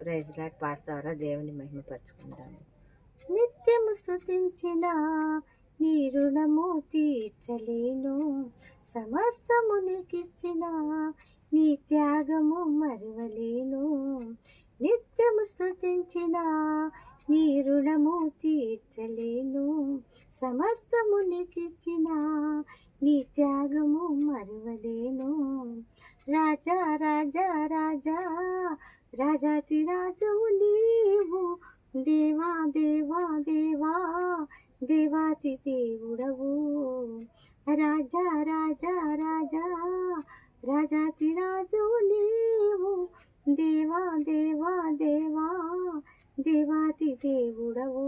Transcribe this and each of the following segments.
Praise lot పాడతారా? దేవుని మహిమపరచుకుంటాము నిత్యము స్థుతించిన నీ రుణము తీర్చలేను. సమస్తము నీకిచ్చిన నీ త్యాగము మరవలేను. నిత్యము స్థుతించిన నీ రుణము తీర్చలేను సమస్తము నీకిచ్చిన నీ త్యాగము మరువలేను. రాజా రాజా రాజా రాజాతి రాజవు నీవు. దేవా దేవా దేవా దేవాతి దేవుడవు. రాజా రాజా రాజా రాజాతి రాజు నీవు. దేవా దేవా దేవా దేవాతి దేవుడవు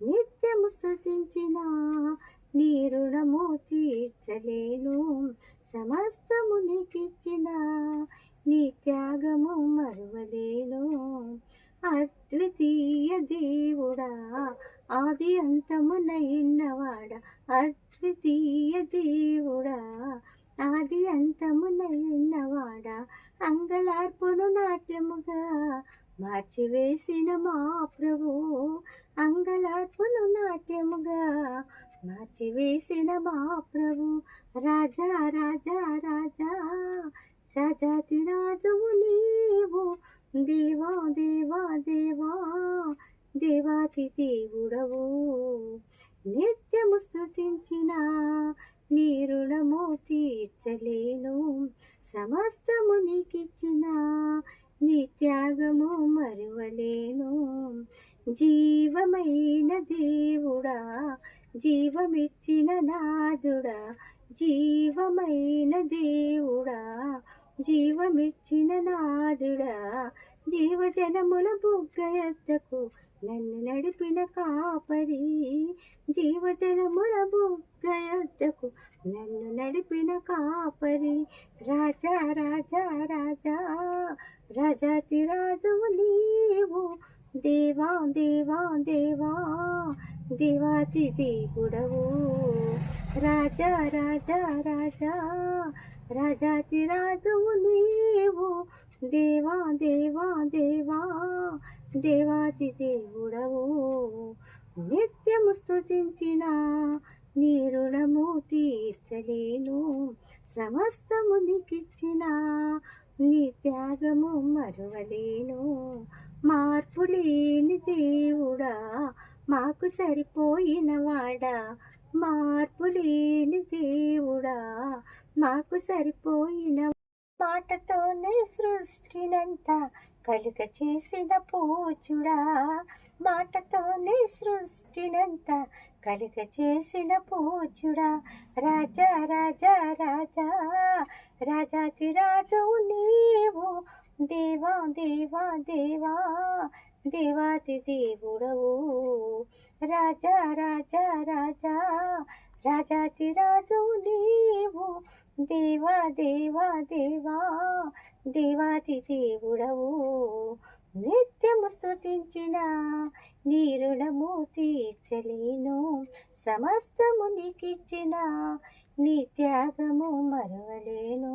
నిత్యము స్థుతించిన నీ రుణము తీర్చలేను. సమస్తము నీకిచ్చిన నీ త్యాగము మరువలేను. అద్వితీయ దేవుడా ఆది అంతమునైనవాడ అద్వితీయ దేవుడా ఆది అంతమునైనవాడ అంగళార్పును నాట్యముగా మార్చివేసిన మా ప్రభు? అంగళార్పును నాట్యముగా మార్చివేసిన మా ప్రభు? రాజా రాజా రాజా రాజాతి రాజువు నీవు. దేవా దేవా దేవా దేవాతి దేవుడవు నిత్యము స్థుతించిన నీ రుణము తీర్చలేను. సమస్తము నీకిచ్చినా నీ త్యాగము మరువలేను. జీవమైన దేవుడా జీవమిచ్చిన నాదుడా జీవమైన దేవుడా జీవమిచ్చిన నాదుడా జీవజనముల బుగ్గ ఎద్దకు నన్ను నడిపిన కాపరి జీవజలముల బుగ్గ ఎద్దకు నన్ను నడిపిన కాపరి రాజా రాజా రాజా రాజాతి రాజువు నీవు. దేవా దేవా దేవా దేవాతి దేవుడవు రాజా రాజా రాజా రాజాతి రాజువు నీవు. దేవా దేవా దేవా దేవాతి దేవుడవు నిత్యము స్థుతించిన నీ రుణము తీర్చలేను. సమస్తము నీకిచ్చిన నీ త్యాగము మరువలేను. మార్పు లేని దేవుడా మాకు సరిపోయిన వాడా. మార్పు లేని దేవుడా మాకు సరిపోయిన మాటతోనే సృష్టినంతా కలుగ చేసిన పూచుడా మాటతోనే సృష్టినంత కలుగ చేసిన పూచుడా. రాజా రాజా రాజా రాజాతి రాజు నీవు దేవా దేవా దేవా దేవాతి దేవుడవు. రాజా రాజా రాజా రాజాతి రాజు నీవు. దేవా దేవా దేవా దేవాతి దేవుడవు నిత్యము స్థుతించిన నీ రుణము తీర్చలేను. సమస్తము నీకిచ్చిన నీ త్యాగము మరవలేను.